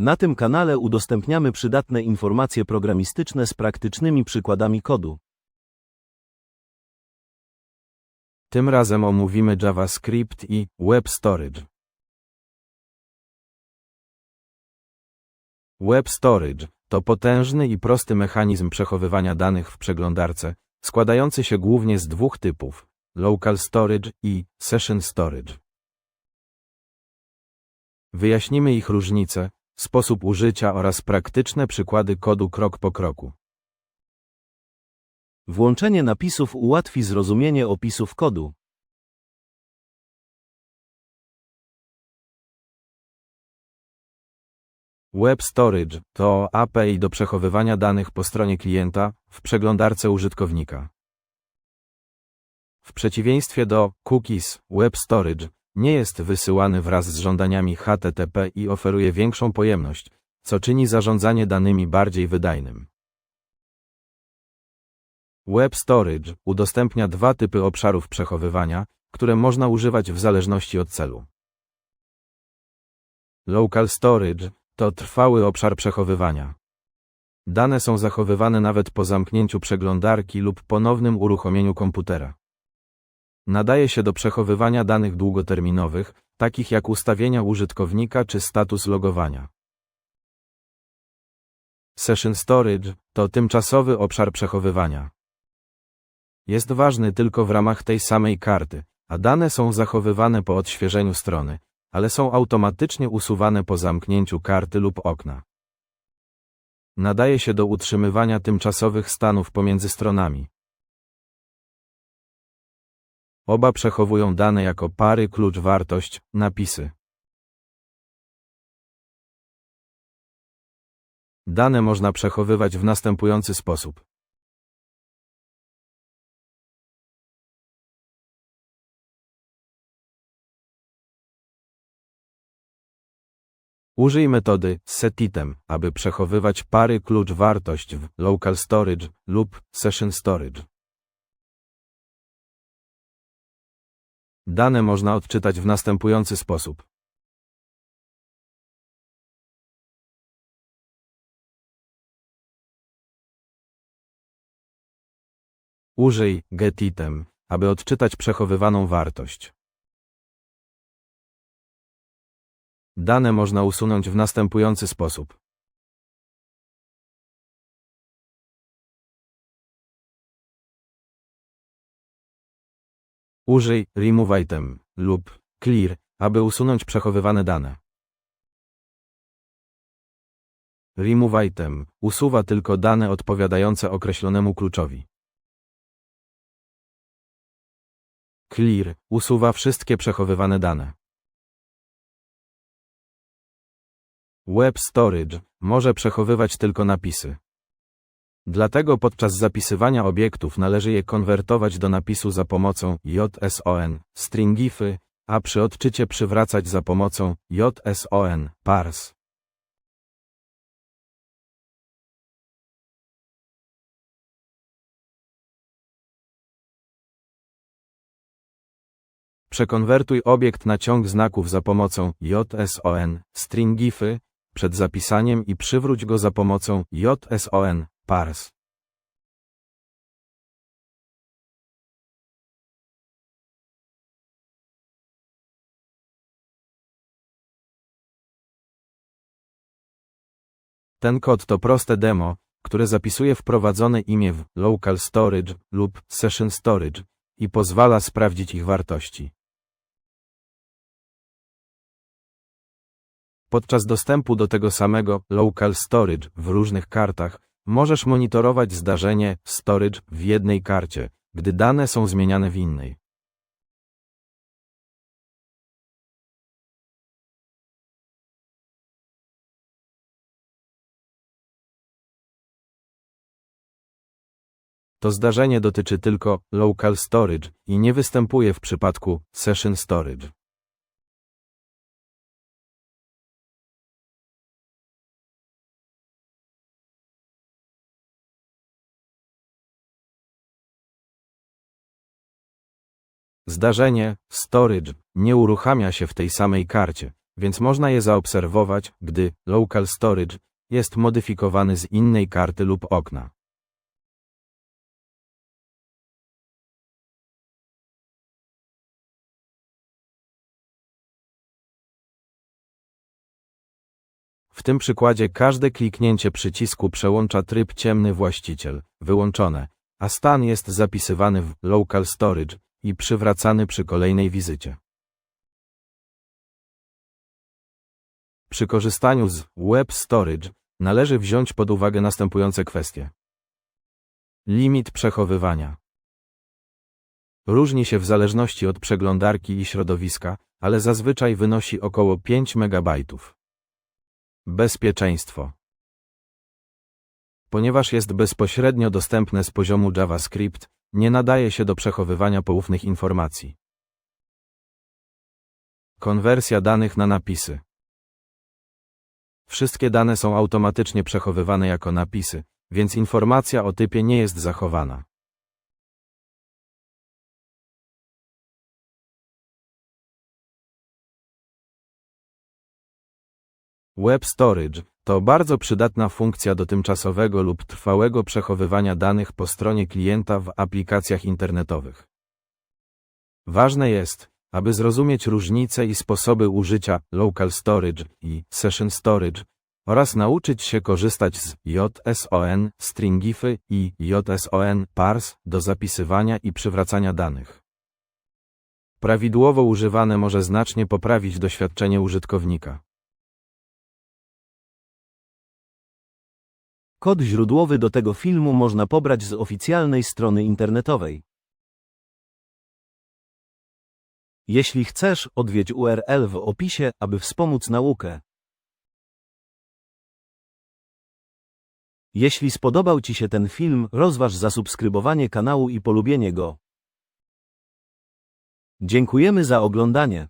Na tym kanale udostępniamy przydatne informacje programistyczne z praktycznymi przykładami kodu. Tym razem omówimy JavaScript i Web Storage. Web Storage to potężny i prosty mechanizm przechowywania danych w przeglądarce, składający się głównie z dwóch typów: Local Storage i Session Storage. Wyjaśnimy ich różnice, sposób użycia oraz praktyczne przykłady kodu krok po kroku. Włączenie napisów ułatwi zrozumienie opisów kodu. Web Storage to API do przechowywania danych po stronie klienta w przeglądarce użytkownika. W przeciwieństwie do cookies, Web Storage nie jest wysyłany wraz z żądaniami HTTP i oferuje większą pojemność, co czyni zarządzanie danymi bardziej wydajnym. Web Storage udostępnia dwa typy obszarów przechowywania, które można używać w zależności od celu. Local Storage to trwały obszar przechowywania. Dane są zachowywane nawet po zamknięciu przeglądarki lub ponownym uruchomieniu komputera. Nadaje się do przechowywania danych długoterminowych, takich jak ustawienia użytkownika czy status logowania. Session Storage to tymczasowy obszar przechowywania. Jest ważny tylko w ramach tej samej karty, a dane są zachowywane po odświeżeniu strony, ale są automatycznie usuwane po zamknięciu karty lub okna. Nadaje się do utrzymywania tymczasowych stanów pomiędzy stronami. Oba przechowują dane jako pary klucz-wartość, napisy. Dane można przechowywać w następujący sposób. Użyj metody setitem, aby przechowywać pary klucz-wartość w local storage lub session storage. Dane można odczytać w następujący sposób. Użyj getitem, aby odczytać przechowywaną wartość. Dane można usunąć w następujący sposób. Użyj remove item lub clear, aby usunąć przechowywane dane. Remove item usuwa tylko dane odpowiadające określonemu kluczowi. Clear usuwa wszystkie przechowywane dane. Web Storage może przechowywać tylko napisy. Dlatego podczas zapisywania obiektów należy je konwertować do napisu za pomocą JSON, stringify, a przy odczycie przywracać za pomocą JSON, parse. Przekonwertuj obiekt na ciąg znaków za pomocą JSON, stringify, przed zapisaniem i przywróć go za pomocą JSON, parse. Ten kod to proste demo, które zapisuje wprowadzone imię w local storage lub session storage i pozwala sprawdzić ich wartości. Podczas dostępu do tego samego local storage w różnych kartach możesz monitorować zdarzenie storage w jednej karcie, gdy dane są zmieniane w innej. To zdarzenie dotyczy tylko local storage i nie występuje w przypadku session storage. Zdarzenie storage nie uruchamia się w tej samej karcie, więc można je zaobserwować, gdy local storage jest modyfikowany z innej karty lub okna. W tym przykładzie każde kliknięcie przycisku przełącza tryb ciemny właściciel, wyłączone, a stan jest zapisywany w local storage i przywracany przy kolejnej wizycie. Przy korzystaniu z Web Storage należy wziąć pod uwagę następujące kwestie. Limit przechowywania. Różni się w zależności od przeglądarki i środowiska, ale zazwyczaj wynosi około 5 MB. Bezpieczeństwo. Ponieważ jest bezpośrednio dostępne z poziomu JavaScript, nie nadaje się do przechowywania poufnych informacji. Konwersja danych na napisy. Wszystkie dane są automatycznie przechowywane jako napisy, więc informacja o typie nie jest zachowana. Web Storage to bardzo przydatna funkcja do tymczasowego lub trwałego przechowywania danych po stronie klienta w aplikacjach internetowych. Ważne jest, aby zrozumieć różnice i sposoby użycia Local Storage i Session Storage oraz nauczyć się korzystać z JSON Stringify i JSON Parse do zapisywania i przywracania danych. Prawidłowo używane może znacznie poprawić doświadczenie użytkownika. Kod źródłowy do tego filmu można pobrać z oficjalnej strony internetowej. Jeśli chcesz, odwiedź URL w opisie, aby wspomóc naukę. Jeśli spodobał Ci się ten film, rozważ zasubskrybowanie kanału i polubienie go. Dziękujemy za oglądanie.